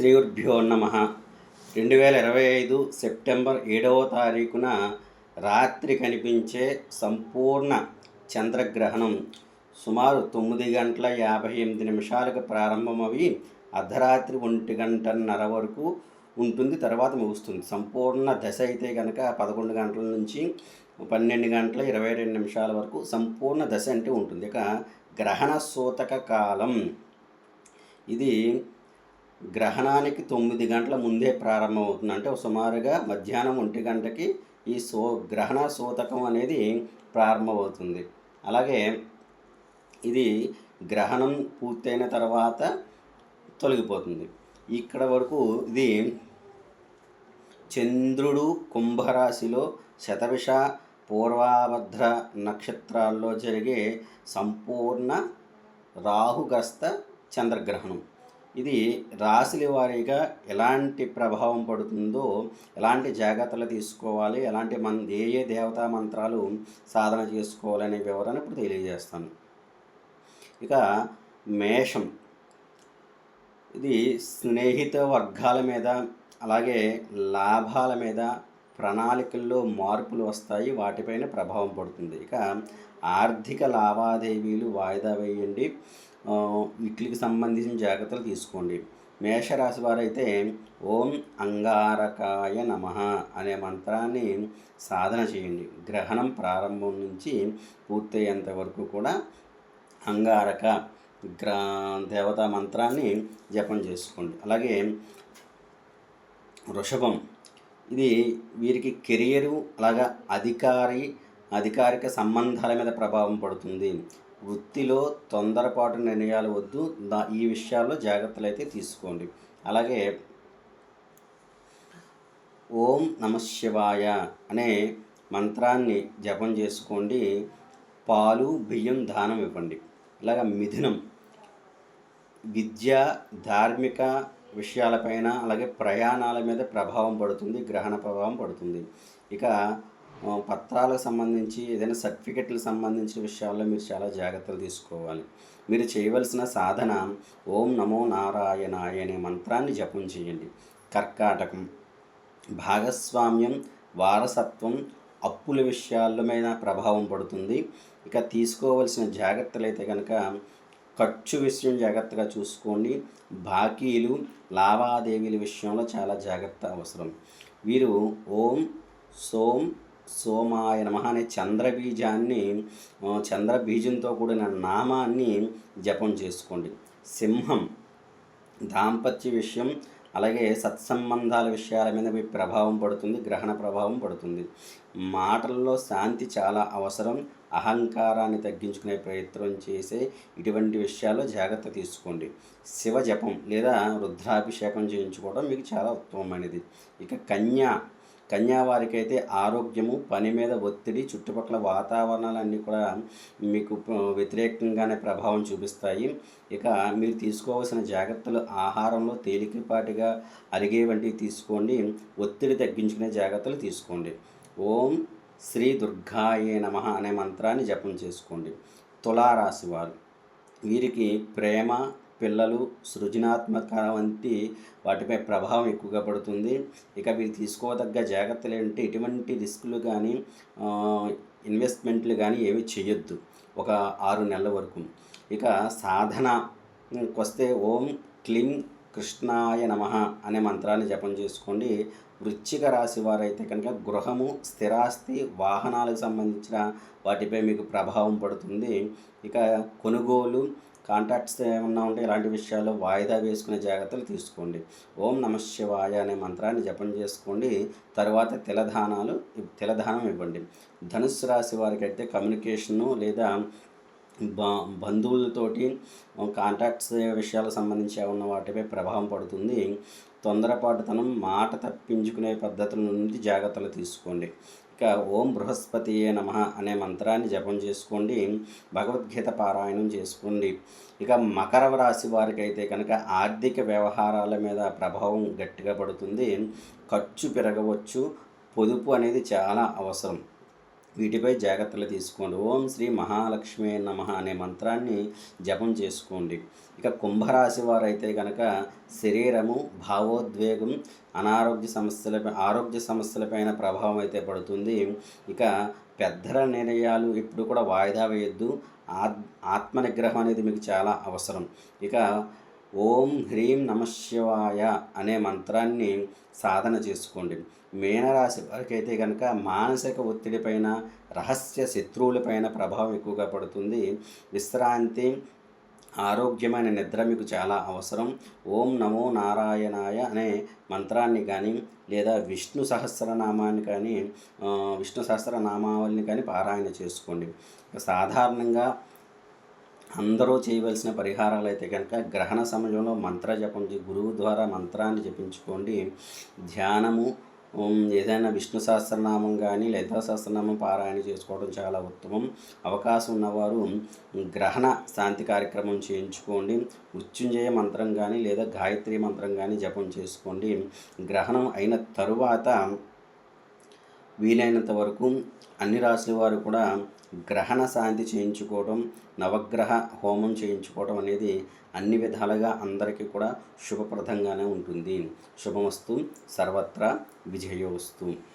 శ్రీగురుభ్యో నమ. రెండు వేల ఇరవై ఐదు సెప్టెంబర్ ఏడవ తారీఖున రాత్రి కనిపించే సంపూర్ణ చంద్రగ్రహణం. సుమారు తొమ్మిది గంటల యాభై ఎనిమిది నిమిషాలకు ప్రారంభమవి. అర్ధరాత్రి ఒంటి గంటన్నర వరకు ఉంటుంది. తర్వాత ముగుస్తుంది. సంపూర్ణ దశ అయితే కనుక పదకొండు గంటల నుంచి పన్నెండు గంటల ఇరవై రెండు నిమిషాల వరకు సంపూర్ణ దశ అంటే ఉంటుంది. ఇక గ్రహణ సూతక కాలం. ఇది గ్రహణానికి తొమ్మిది గంటల ముందే ప్రారంభమవుతుంది. అంటే సుమారుగా మధ్యాహ్నం ఒంటి గంటకి ఈ సో గ్రహణ సూతకం అనేది ప్రారంభమవుతుంది. అలాగే ఇది గ్రహణం పూర్తయిన తర్వాత తొలగిపోతుంది. ఇక్కడ వరకు ఇది చంద్రుడు కుంభరాశిలో శతవిష పూర్వాభద్ర నక్షత్రాల్లో జరిగే సంపూర్ణ రాహుగ్రస్త చంద్రగ్రహణం. ఇది రాశుల వారీగా ఎలాంటి ప్రభావం పడుతుందో ఎలాంటి జాగ్రత్తలు తీసుకోవాలి ఎలాంటి మన్ ఏ ఏ దేవతా మంత్రాలు సాధన చేసుకోవాలనే వివరణ ఇప్పుడు తెలియజేస్తాను. ఇక మేషం. ఇది స్నేహిత వర్గాల మీద అలాగే లాభాల మీద ప్రణాళికల్లో మార్పులు వస్తాయి వాటిపైన ప్రభావం పడుతుంది. ఇక ఆర్థిక లావాదేవీలు వాయిదా వేయండి. వీటికి సంబంధించిన జాగ్రత్తలు తీసుకోండి. మేషరాశి వారైతే ఓం అంగారకాయ నమ అనే మంత్రాన్ని సాధన చేయండి. గ్రహణం ప్రారంభం నుంచి పూర్తయ్యేంత వరకు కూడా అంగారక గ్ర దేవతా మంత్రాన్ని జపం చేసుకోండి. అలాగే వృషభం ఇది వీరికి కెరియరు అలాగా అధికారి అధికారిక సంబంధాల మీద ప్రభావం పడుతుంది. వృత్తిలో తొందరపాటు నిర్ణయాలు వద్దు. దా ఈ విషయాల్లో జాగ్రత్తలు అయితే తీసుకోండి. అలాగే ఓం నమ శివాయ అనే మంత్రాన్ని జపం చేసుకోండి. పాలు బియ్యం దానం ఇవ్వండి. ఇలాగ మిథునం విద్య ధార్మిక విషయాలపైన అలాగే ప్రయాణాల మీద ప్రభావం పడుతుంది గ్రహణ ప్రభావం పడుతుంది. ఇక పత్రాలకు సంబంధించి ఏదైనా సర్టిఫికెట్లకు సంబంధించిన విషయాల్లో మీరు చాలా జాగ్రత్తలు తీసుకోవాలి. మీరు చేయవలసిన సాధన ఓం నమో నారాయణాయ అనే మంత్రాన్ని జపం చేయండి. కర్కాటకం భాగస్వామ్యం వారసత్వం అప్పుల విషయాల మీద ప్రభావం పడుతుంది. ఇక తీసుకోవలసిన జాగ్రత్తలు అయితే కనుక ఖర్చు విషయం జాగ్రత్తగా చూసుకోండి. బాకీలు లావాదేవీల విషయంలో చాలా జాగ్రత్త అవసరం. వీరు ఓం సోం సోమాయ నమ అనే చంద్రబీజాన్ని చంద్రబీజంతో కూడిన నామాన్ని జపం చేసుకోండి. సింహం దాంపత్య విషయం అలాగే సత్సంబంధాల విషయాల మీద మీ ప్రభావం పడుతుంది గ్రహణ ప్రభావం పడుతుంది. మాటల్లో శాంతి చాలా అవసరం అహంకారాన్ని తగ్గించుకునే ప్రయత్నం చేసే ఇటువంటి విషయాల్లో జాగ్రత్త తీసుకోండి. శివ జపం లేదా రుద్రాభిషేకం చేయించుకోవడం మీకు చాలా ఉత్తమమైనది. ఇక కన్యా కన్యావారికి అయితే ఆరోగ్యము పని మీద ఒత్తిడి చుట్టుపక్కల వాతావరణాలన్నీ కూడా మీకు వ్యతిరేకంగానే ప్రభావం చూపిస్తాయి. ఇక మీరు తీసుకోవాల్సిన జాగ్రత్తలు ఆహారంలో తేలికపాటిగా అరిగే వంటివి తీసుకోండి. ఒత్తిడి తగ్గించుకునే జాగ్రత్తలు తీసుకోండి. ఓం శ్రీ దుర్గాయే నమ అనే మంత్రాన్ని జపం చేసుకోండి. తులారాశి వారు వీరికి ప్రేమ పిల్లలు సృజనాత్మక వంటి వాటిపై ప్రభావం ఎక్కువగా పడుతుంది. ఇక వీరు తీసుకోదగ్గ జాగ్రత్తలు ఏంటంటే ఎటువంటి రిస్కులు కానీ ఇన్వెస్ట్మెంట్లు కానీ ఏవి చేయొద్దు ఒక ఆరు నెలల వరకు. ఇక సాధనకి వస్తే ఓం క్లీం కృష్ణాయ నమ అనే మంత్రాన్ని జపం చేసుకోండి. వృశ్చిక రాశి వారైతే కనుక గృహము స్థిరాస్తి వాహనాలకు సంబంధించిన వాటిపై మీకు ప్రభావం పడుతుంది. ఇక కొనుగోలు కాంటాక్ట్స్ ఏమన్నా ఉంటే ఇలాంటి విషయాల్లో వాయిదా వేసుకునే జాగ్రత్తలు తీసుకోండి. ఓం నమ శివాయ అనే మంత్రాన్ని జపం చేసుకోండి. తర్వాత తెలదానాలు తెలదానం ఇవ్వండి. ధనుసు రాశి వారికి అయితే కమ్యూనికేషను లేదా బంధువులతోటి కాంటాక్ట్స్ విషయాలకు సంబంధించి ఉన్న వాటిపై ప్రభావం పడుతుంది. తొందరపాటుతనం మాట తప్పించుకునే పద్ధతుల నుండి జాగ్రత్తలు తీసుకోండి. ఇక ఓం బృహస్పతి నమ అనే మంత్రాన్ని జపం చేసుకోండి భగవద్గీత పారాయణం చేసుకోండి. ఇక మకర రాశి వారికి అయితే కనుక ఆర్థిక వ్యవహారాల మీద ప్రభావం గట్టిగా పడుతుంది. ఖర్చు పెరగవచ్చు. పొదుపు అనేది చాలా అవసరం. వీటిపై జాగ్రత్తలు తీసుకోండి. ఓం శ్రీ మహాలక్ష్మి నమ అనే మంత్రాన్ని జపం చేసుకోండి. ఇక కుంభరాశి వారైతే కనుక శరీరము భావోద్వేగం అనారోగ్య సమస్యలపై ఆరోగ్య సమస్యలపైన ప్రభావం అయితే పడుతుంది. ఇక పెద్దల నిర్ణయాలు ఇప్పుడు కూడా వాయిదా వేయొద్దు. ఆత్ ఆత్మ నిగ్రహం అనేది మీకు చాలా అవసరం. ఇక ఓం హ్రీం నమశివాయ అనే మంత్రాన్ని సాధన చేసుకోండి. మీనరాశి వారికి అయితే కనుక మానసిక ఒత్తిడిపైన రహస్య శత్రువులపైన ప్రభావం ఎక్కువగా పడుతుంది. విశ్రాంతి ఆరోగ్యమైన నిద్ర మీకు చాలా అవసరం. ఓం నమో నారాయణాయ అనే మంత్రాన్ని కానీ లేదా విష్ణు సహస్రనామాన్ని కానీ విష్ణు సహస్రనామావళిని కానీ పారాయణ చేసుకోండి. సాధారణంగా అందరూ చేయవలసిన పరిహారాలు అయితే కనుక గ్రహణ సమయంలో మంత్ర జపం చే- గురువు ద్వారా మంత్రాన్ని జపించుకోండి. ధ్యానము ఏదైనా విష్ణు సహస్రనామం కానీ లలితా సహస్రనామం పారాయణ చేసుకోవడం చాలా ఉత్తమం. అవకాశం ఉన్నవారు గ్రహణ శాంతి కార్యక్రమం చేయించుకోండి. మృత్యుంజయ మంత్రం కానీ లేదా గాయత్రి మంత్రం కానీ జపం చేసుకోండి. గ్రహణం అయిన తరువాత వీలైనంత వరకు అన్ని రాశుల వారు కూడా గ్రహణ శాంతి చేయించుకోవడం నవగ్రహ హోమం చేయించుకోవడం అనేది అన్ని విధాలుగా అందరికీ కూడా శుభప్రదంగానే ఉంటుంది. శుభమస్తు. సర్వత్రా విజయోస్తు.